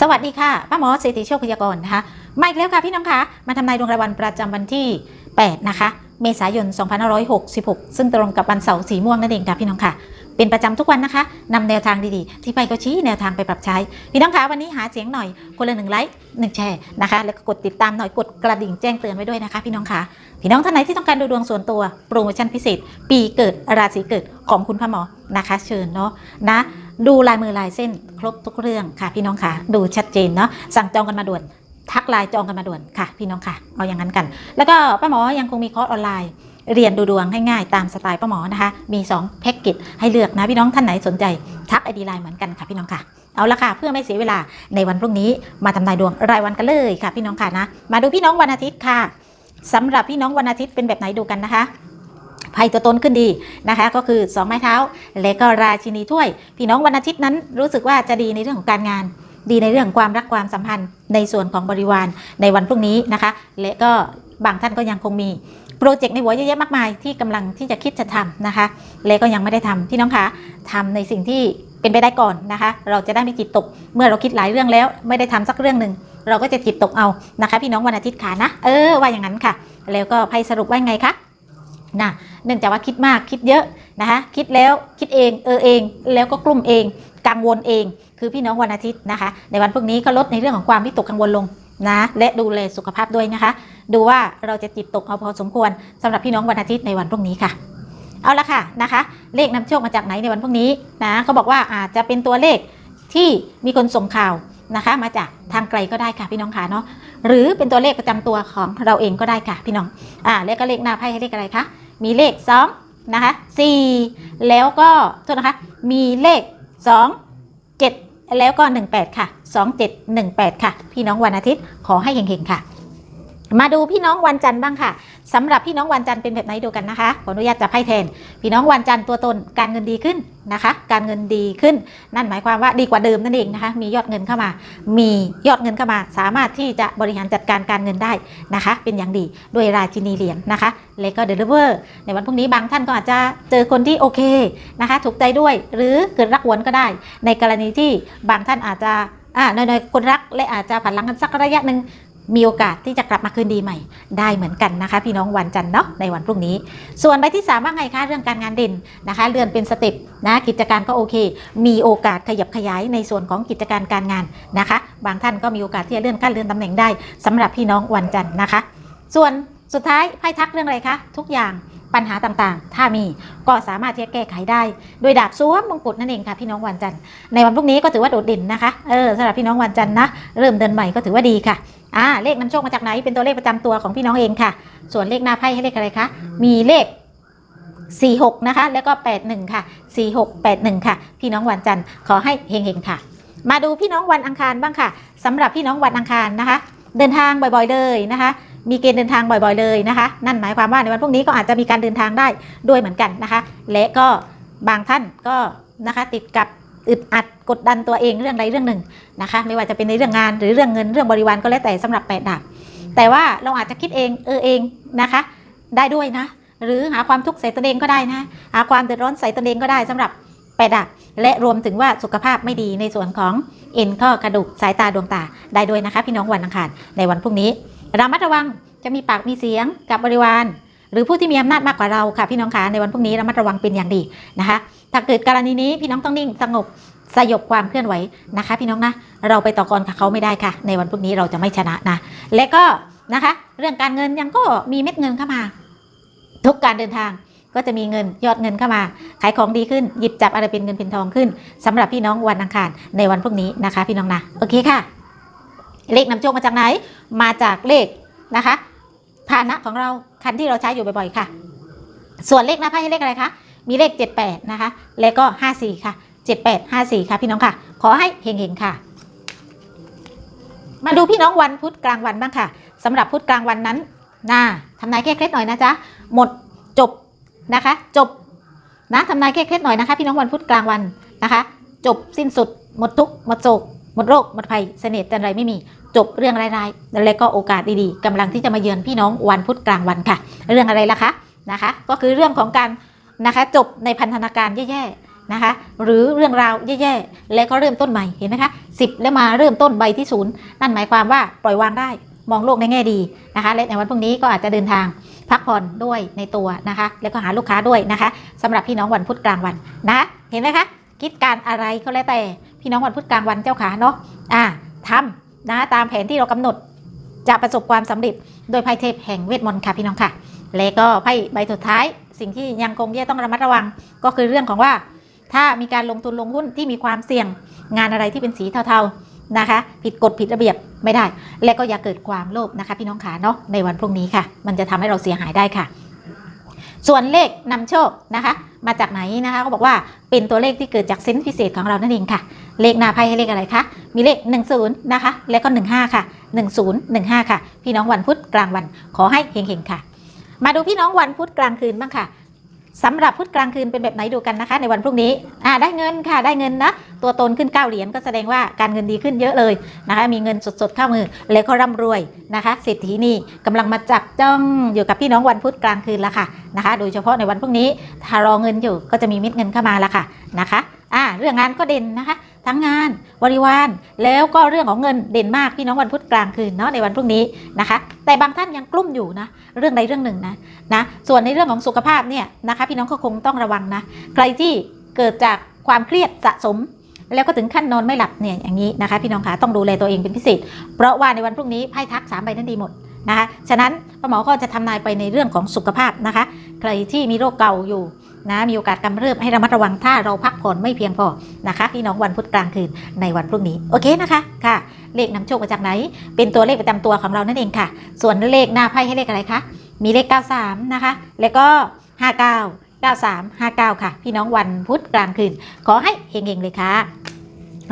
สวัสดีค่ะป้าหมอเศรษฐีโชคพยากรนะคะมาอีกแล้วค่ะพี่น้องคะมาทำนายดวงรายวันประจำวันที่ 8 นะคะ เมษายน 2566 ซึ่งตรงกับวันเสาร์สีม่วงนั่นเองค่ะพี่น้องค่ะ เป็นประจำทุกวันนะคะนำแนวทางดีๆ ที่ไปก็ชี้แนวทางไปปรับใช้ พี่น้องคะวันนี้หาเสียงหน่อยคนละหนึ่งไลค์หนึ่งแชร์นะคะ แล้วก็กดติดตามหน่อยกดกระดิ่งแจ้งเตือนไว้ด้วยนะคะ พี่น้องคะพี่น้องท่านไหนที่ต้องการดูดวงส่วนตัวโปรโมชั่นพิเศษ ปีเกิดราศีเกิดของคุณพ่อหมอนะคะ เชิญเนาะนะดูลายมือลายเส้นครบทุกเรื่องค่ะ พี่น้องค่ะ ดูชัดเจนเนาะสั่งจองกันมาด่วนทักไลน์จองกันมาด่วนค่ะ พี่น้องค่ะ เอาอย่างนั้นกัน แล้วก็ป้าหมอยังคงมีคอร์สออนไลน์ เรียนดูดวงให้ง่ายตามสไตล์ป้าหมอนะคะ มี2แพ็กเกจให้เลือกนะพี่น้องท่านไหนสนใจทักไอดีไลน์เหมือนกันค่ะพี่น้องค่ะเอาละค่ะเพื่อไม่เสียเวลาในวันพรุ่งนี้มาทำนายดวงรายวันกันเลยค่ะพี่น้องค่ะนะ มาดูพี่น้องวันอาทิตย์ค่ะสำหรับพี่น้องวันอาทิตย์เป็นแบบไหนดูกันนะคะไพ่ตัวตนขึ้นดีนะคะ ก็คือสองไม้เท้า และก็ราชินีถ้วย พี่น้องวันอาทิตย์นั้นรู้สึกว่าจะดีในเรื่องของการงาน ดีในเรื่องความรักความสัมพันธ์ในส่วนของบริวารในวันพรุ่งนี้นะคะ และก็บางท่านก็ยังคงมี โปรเจกต์ในหัวเยอะแยะมากมายที่กำลังที่จะคิดจะทำนะคะ และก็ยังไม่ได้ทำพี่น้องคะทำในสิ่งที่เป็นไปได้ก่อนนะคะ เราจะได้ไม่จิตตก เมื่อเราคิดหลายเรื่องแล้ว ไม่ได้ทำสักเรื่องหนึ่งเราก็จะจิตตกเอานะคะ พี่น้องวันอาทิตย์ขานะเออว่าอย่างนั้นค่ะ แล้วก็ไพ่สรุปว่าไงคะนะเนื่องจากว่าคิดมากคิดเยอะนะคะคิดแล้วคิดเองเออเอง แล้วก็กลุ่มเอง กังวลเอง คือพี่น้องวันอาทิตย์นะคะ ในวันพวกนี้ก็ลดในเรื่องของความวิตกกังวลลงนะและดูแลสุขภาพด้วยนะคะ ดูว่าเราจะจิตตกเอาพอสมควรสำหรับพี่น้องวันอาทิตย์ในวันพรุ่งนี้ค่ะ เอาละค่ะนะคะ เลขนำโชคมาจากไหนในวันพรุ่งนี้นะเขาบอกว่าอาจจะเป็นตัวเลขที่มีคนส่งข่าวนะคะ มาจากทางไกลก็ได้ค่ะพี่น้องค่ะเนาะหรือเป็นตัวเลขประจำตัวของเราเองก็ได้ค่ะพี่น้องอ่าเลขก็เลขหน้าไพ่ให้เลขอะไรคะมีเลข2นะคะ4แล้วก็โทษนะคะมีเลข 2 7 แล้วก็ 18 ค่ะ 2718 ค่ะ พี่น้องวันอาทิตย์ขอให้เฮงๆค่ะ มาดูพี่น้องวันจันทร์บ้างค่ะสำหรับพี่น้องวันจันทร์เป็นแบบไหนดูกันนะคะขออนุญาตจับไพ่แทน พี่น้องวันจันทร์ตัวตนการเงินดีขึ้นนะคะ การเงินดีขึ้น นั่นหมายความว่าดีกว่าเดิมนั่นเองนะคะ มียอดเงินเข้ามา มียอดเงินเข้ามา สามารถที่จะบริหารจัดการการเงินได้นะคะ เป็นอย่างดีด้วยราชินีเหรียญนะคะแล้วก็เดลิเวอร์ในวันพรุ่งนี้บางท่านก็อาจจะเจอคนที่โอเคนะคะ ถูกใจด้วยหรือเกิดรักหวนก็ได้ ในกรณีที่บางท่านอาจจะอ่าในในคนรักและอาจจะผันหลังกันสักระยะหนึ่ง มีโอกาสที่จะกลับมาคืนดีใหม่ ได้เหมือนกันนะคะ พี่น้องวันจันทร์เนาะในวันพรุ่งนี้ ส่วนใบที่สามว่าไงคะเรื่องการงานเด่นนะคะ เลื่อนเป็นสเต็ปนะกิจการก็โอเค มีโอกาสขยับขยายในส่วนของกิจการการงานนะคะ บางท่านก็มีโอกาสที่จะเลื่อนขั้นเลื่อนตำแหน่งได้สำหรับพี่น้องวันจันทร์นะคะ ส่วนสุดท้ายไพ่ทักเรื่องอะไรคะทุกอย่าง ปัญหาต่างๆ ถ้ามีก็สามารถที่จะแก้ไขได้โดยดาบสวมมงกุฎนั่นเองค่ะพี่น้องวันจันทร์ในวันพรุ่งนี้ก็ถือว่าโดดเด่นนะคะเออสำหรับพี่น้องวันจันทร์นะเริ่มเดินใหม่ก็ถือว่าดีค่ะอ่าเลขนำโชคมาจากไหนเป็นตัวเลขประจำตัวของพี่น้องเองค่ะ ส่วนเลขหน้าไพ่ให้เลขอะไรคะมีเลข46นะคะแล้วก็ 81 ค่ะ 4681 ค่ะ พี่น้องวันจันทร์ขอให้เฮงๆค่ะ มาดูพี่น้องวันอังคารบ้างค่ะสำหรับพี่น้องวันอังคารนะคะ เดินทางบ่อยๆเลยนะคะ มีเกณฑ์เดินทางบ่อยๆเลยนะคะ นั่นหมายความว่าในวันพรุ่งนี้ก็อาจจะมีการเดินทางได้ด้วยเหมือนกันนะคะ และก็บางท่านก็นะคะติดกับอึดอัดกดดันตัวเองเรื่องใดเรื่องหนึ่งนะคะ ไม่ว่าจะเป็นในเรื่องงานหรือเรื่องเงินเรื่องบริวารก็แล้วแต่สำหรับแปดดาบแต่ว่าเราอาจจะคิดเองเออเองนะคะ ได้ด้วยนะ หรือหาความทุกข์ใส่ตนเองก็ได้นะหาความเดือดร้อนใส่ตนเองก็ได้สำหรับแปดดาบและรวมถึงว่าสุขภาพไม่ดีในส่วนของเอ็นข้อกระดูกสายตาดวงตาได้ด้วยนะคะ พี่น้องวันอังคารในวันพรุ่งนี้ ระมัดระวังจะมีปากมีเสียงกับบริวาร หรือผู้ที่มีอำนาจมากกว่าเราค่ะพี่น้องคะในวันพรุ่งนี้ระมัดระวังเป็นอย่างดีนะคะถ้าเกิดกรณีนี้พี่น้องต้องนิ่งสงบสยบความเคลื่อนไหวนะคะ พี่น้องนะเราไปต่อกรกับเขาไม่ได้ค่ะ ในวันพรุ่งนี้เราจะไม่ชนะนะและก็นะคะ เรื่องการเงินยังก็มีเม็ดเงินเข้ามา ทุกการเดินทางก็จะมีเงินยอดเงินเข้ามา ขายของดีขึ้น หยิบจับอะไรเป็นเงินเป็นทองขึ้นสำหรับพี่น้องวันอังคารในวันพรุ่งนี้นะคะ พี่น้องนะโอเคค่ะ เลขนำโชคมาจากไหน มาจากเลขนะคะพาหนะของเราคันที่เราใช้อยู่บ่อยๆค่ะ ส่วนเลขหน้าไพ่ให้เลขอะไรคะ มีเลข 78 นะคะ แล้วก็ 54 ค่ะ 7854 ค่ะ พี่น้องค่ะ ขอให้เฮงๆค่ะ มาดูพี่น้องวันพุธกลางวันบ้างค่ะสำหรับพุธกลางวันนั้นน่าทำนายแค่เคล็ดหน่อยนะจ๊ะ หมดจบนะคะ จบนะทำนายแค่เคล็ดหน่อยนะคะ พี่น้องวันพุธกลางวันนะคะ จบสิ้นสุด หมดทุกหมดโศกหมดโรค หมดภัยเสน่ห์จันไรไม่มี จบเรื่องร้ายๆและก็โอกาสดีๆกำลังที่จะมาเยือนพี่น้องวันพุธกลางวันค่ะ เรื่องอะไรล่ะคะนะคะ ก็คือเรื่องของการนะคะจบในพันธนาการแย่ๆนะคะ หรือเรื่องราวแย่ๆแล้วก็เริ่มต้นใหม่เห็นไหมคะสิบแล้วมาเริ่มต้นใบที่ศูนย์นั่นหมายความว่าปล่อยวางได้มองโลกในแง่ดีนะคะ และในวันพรุ่งนี้ก็อาจจะเดินทางพักผ่อนด้วยในตัวนะคะ แล้วก็หาลูกค้าด้วยนะคะสำหรับพี่น้องวันพุธกลางวันนะเห็นไหมคะคิดการอะไรก็แล้วแต่พี่น้องวันพุธกลางวันเจ้าขาเนาะอ่าทำ นะตามแผนที่เรากำหนดจะประสบความสำเร็จโดยไพ่เทพแห่งเวทมนต์ค่ะพี่น้องค่ะ และก็ไพ่ใบสุดท้าย สิ่งที่ยังคงที่จะต้องระมัดระวัง ก็คือเรื่องของว่า ถ้ามีการลงทุนลงหุ้นที่มีความเสี่ยงงานอะไรที่เป็นสีเทาๆนะคะ ผิดกฎผิดระเบียบไม่ได้ และก็อย่าเกิดความโลภนะคะ พี่น้องขาเนาะในวันพรุ่งนี้ค่ะ มันจะทำให้เราเสียหายได้ค่ะ ส่วนเลขนำโชคนะคะ มาจากไหนนะคะก็บอกว่าเป็นตัวเลขที่เกิดจากเซนส์พิเศษของเรานั่นเองค่ะ เลขหน้าไพ่ให้เลขอะไรคะ มีเลข 10 นะคะ และก็ 15 ค่ะ 10 15 ค่ะ พี่น้องวันพุธกลางวันขอให้เฮงๆค่ะ มาดูพี่น้องวันพุธกลางคืนบ้างค่ะสำหรับพุธกลางคืนเป็นแบบไหนดูกันนะคะ ในวันพรุ่งนี้อ่าได้เงินค่ะได้เงินนะ ตัวตนขึ้น 9 เหรียญก็แสดงว่าการเงินดีขึ้นเยอะเลยนะคะ มีเงินสดๆเข้ามือ แล้วก็ร่ำรวยนะคะเศรษฐีนี่กำลังมาจับจ้องอยู่กับพี่น้องวันพุธกลางคืนแล้วค่ะนะคะ โดยเฉพาะในวันพรุ่งนี้ถ้ารอเงินอยู่ก็จะมีม็ดเงินเข้ามาแล้วค่ะนะคะอ่าเรื่องงานก็เด่นนะคะ ทั้งงานบริวารแล้วก็เรื่องของเงินเด่นมากพี่น้องวันพุธกลางคืนเนาะในวันพรุ่งนี้นะคะ แต่บางท่านยังกลุ้มอยู่นะเรื่องใดเรื่องหนึ่งนะนะส่วนในเรื่องของสุขภาพเนี่ยนะคะ พี่น้องก็คงต้องระวังนะใครที่เกิดจากความเครียดสะสม แล้วก็ถึงขั้นนอนไม่หลับเนี่ยอย่างนี้นะคะ พี่น้องคะต้องดูแลตัวเองเป็นพิเศษเพราะว่าในวันพรุ่งนี้ไพ่ทักสามใบนั้นดีหมดนะคะฉะนั้นป้าหมอก็จะทำนายไปในเรื่องของสุขภาพนะคะ ใครที่มีโรคเก่าอยู่ นะมีโอกาสกำเริบให้ระมัดระวังถ้าเราพักผ่อนไม่เพียงพอนะคะพี่น้องวันพุธกลางคืนในวันพรุ่งนี้โอเคนะคะค่ะ เลขนำโชคมาจากไหน เป็นตัวเลขประจำตัวของเรานั่นเองค่ะ ส่วนเลขหน้าไพ่ให้เลขอะไรคะมีเลข 93 นะคะ แล้วก็ 59 93 59 ค่ะ พี่น้องวันพุธกลางคืน ขอให้เฮงๆเลยค่ะ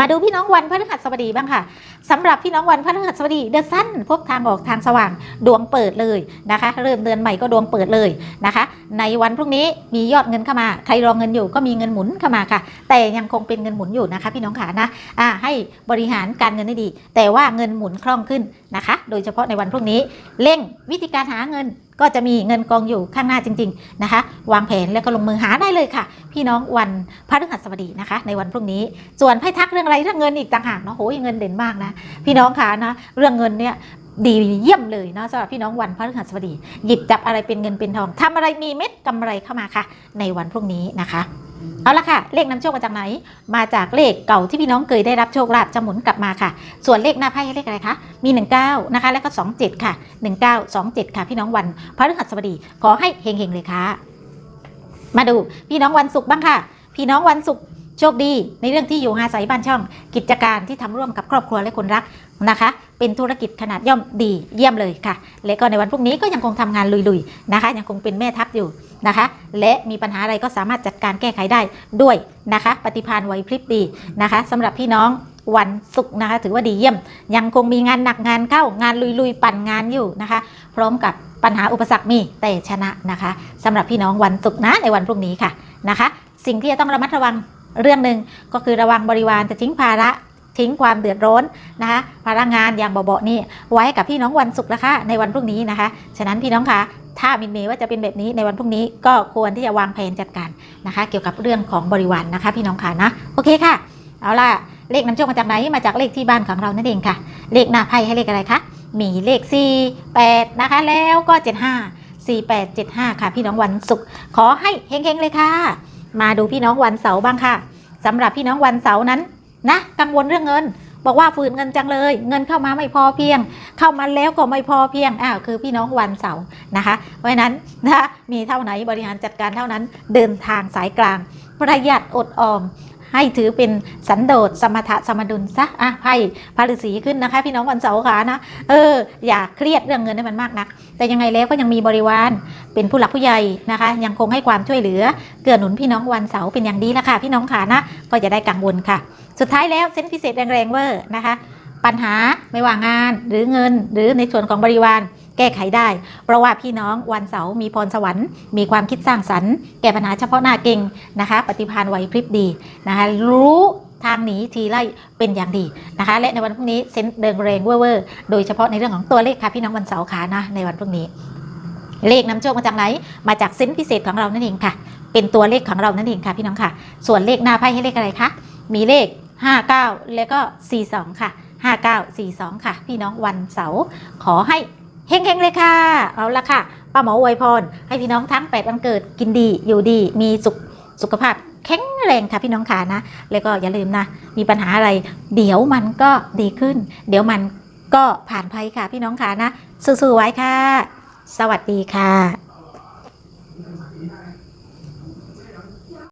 มาดูพี่น้องวันพฤหัสบดีบ้างค่ะ สำหรับพี่น้องวันพฤหัสบดีเดือนสั้นพบทางออกทางสว่างดวงเปิดเลยนะคะ เริ่มเดือนใหม่ก็ดวงเปิดเลยนะคะ ในวันพรุ่งนี้มียอดเงินเข้ามา ใครรองเงินอยู่ก็มีเงินหมุนเข้ามาค่ะ แต่ยังคงเป็นเงินหมุนอยู่นะคะ พี่น้องขานะอ่าให้บริหารการเงินได้ดี แต่ว่าเงินหมุนคล่องขึ้นนะคะ โดยเฉพาะในวันพรุ่งนี้เร่งวิธีการหาเงิน ก็จะมีเงินกองอยู่ข้างหน้าจริง ๆนะคะ วางแผนแล้วก็ลงมือหาได้เลยค่ะ พี่น้องวันพฤหัสบดีนะคะ ในวันพรุ่งนี้ส่วนไพ่ทักเรื่องอะไรเรื่องเงินอีกต่างหากเนาะโหยเงินเด่นมากนะพี่น้องคะนะเรื่องเงินเนี่ยดีเยี่ยมเลยเนาะสำหรับพี่น้องวันพฤหัสบดี หยิบจับอะไรเป็นเงินเป็นทองทำอะไรมีเม็ดกำไรเข้ามาค่ะ ในวันพรุ่งนี้นะคะ เอาละค่ะ เลขนำโชคมาจากไหน มาจากเลขเก่าที่พี่น้องเคยได้รับโชคลาภจะหมุนกลับมาค่ะ ส่วนเลขหน้าไพ่ให้เลขอะไรคะ มี 19 นะคะ แล้วก็ 27 ค่ะ 19 27 ค่ะ พี่น้องวันพฤหัสบดี ขอให้เฮงๆเลยค่ะ มาดูพี่น้องวันศุกร์บ้างค่ะ พี่น้องวันศุกร์โชคดีในเรื่องที่อยู่อาศัยบ้านช่อง กิจการที่ทำร่วมกับครอบครัวและคนรักนะคะ เป็นธุรกิจขนาดย่อมดีเยี่ยมเลยค่ะ และก็ในวันพรุ่งนี้ก็ยังคงทำงานลุยๆนะคะ ยังคงเป็นแม่ทัพอยู่นะคะ และมีปัญหาอะไรก็สามารถจัดการแก้ไขได้ด้วยนะคะ ปฏิภาณไหวพริบดีนะคะสำหรับพี่น้องวันศุกร์นะคะ ถือว่าดีเยี่ยม ยังคงมีงานหนักงานเข้างานลุยๆ ปั่นงานอยู่นะคะ พร้อมกับปัญหาอุปสรรคมีแต่ชนะนะคะสำหรับพี่น้องวันศุกร์นะในวันพรุ่งนี้ค่ะนะคะ สิ่งที่จะต้องระมัดระวังเรื่องหนึ่งก็คือระวังบริวารจะทิ้งภาระ ทิ้งความเดือดร้อนนะคะภาระงานอย่างเบาๆนี่ไว้กับพี่น้องวันศุกร์นะคะในวันพรุ่งนี้นะคะ ฉะนั้นพี่น้องคะถ้ามินเมย์ว่าจะเป็นแบบนี้ในวันพรุ่งนี้ก็ควรที่จะวางแผนจัดการนะคะ เกี่ยวกับเรื่องของบริวารนนะคะ พี่น้องค่ะนะโอเคค่ะ เอาล่ะเลขนำโชคมาจากไหนมาจากเลขที่บ้านของเรานั่นเองค่ะ เลขหน้าไพ่ให้เลขอะไรคะมีเลข 4 8 นะคะ แล้วก็ 75 4 8 75 ค่ะ พี่น้องวันศุกร์ขอให้เฮงๆเลยค่ะ มาดูพี่น้องวันเสาร์บ้างค่ะสำหรับพี่น้องวันเสาร์นั้น นะกังวลเรื่องเงิน บอกว่าฝืนเงินจังเลย เงินเข้ามาไม่พอเพียง เข้ามาแล้วก็ไม่พอเพียงอ้าวคือพี่น้องวันเสาร์นะคะ เพราะนั้นนะมีเท่าไหนบริหารจัดการเท่านั้นเดินทางสายกลาง ประหยัดอดออมให้ถือเป็นสันโดษสมถะสมดุลซะอะไพ่พาฤษีขึ้นนะคะ พี่น้องวันเสาร์ขานะ เออ อย่าเครียดเรื่องเงินให้มันมากนัก แต่ยังไงแล้วก็ยังมีบริวารเป็นผู้หลักผู้ใหญ่นะคะ ยังคงให้ความช่วยเหลือ เกื้อหนุนพี่น้องวันเสาร์เป็นอย่างดีแล้วค่ะ พี่น้องขานะ ก็จะได้กังวลค่ะ สุดท้ายแล้วเส้นพิเศษแรงๆเวอร์นะคะ ปัญหาไม่ว่างานหรือเงิน หรือในส่วนของบริวารแก้ไขได้ เพราะว่าพี่น้องวันเสาร์มีพรสวรรค์ มีความคิดสร้างสรรค์ แก้ปัญหาเฉพาะหน้าเก่งนะคะ ปฏิภาณไหวพริบดีนะคะรู้ทางหนีทีไล่เป็นอย่างดีนะคะ และในวันพรุ่งนี้เซนเดิงแรงเวอร์โดยเฉพาะในเรื่องของตัวเลขค่ะพี่น้องวันเสาร์ขานะในวันพรุ่งนี้ เลขนำโชคมาจากไหน มาจากเซนส์พิเศษของเรานั่นเองค่ะ เป็นตัวเลขของเรานั่นเองค่ะพี่น้องค่ะ ส่วนเลขหน้าไพ่ให้เลขอะไรคะมีเลข 59 แล้วก็ 42 ค่ะ 5942 ค่ะ พี่น้องวันเสาร์ขอให้เฮงๆเลยค่ะ เอาละค่ะป้าหมออวยพร ให้พี่น้องทั้ง 8 วันเกิดกินดีอยู่ดีมีสุขสุขภาพแข็งแรงค่ะพี่น้องค่ะนะ แล้วก็อย่าลืมนะ มีปัญหาอะไร เดี๋ยวมันก็ดีขึ้น เดี๋ยวมันก็ผ่านภัยค่ะพี่น้องค่ะนะ สู้ๆไว้ค่ะ สวัสดีค่ะ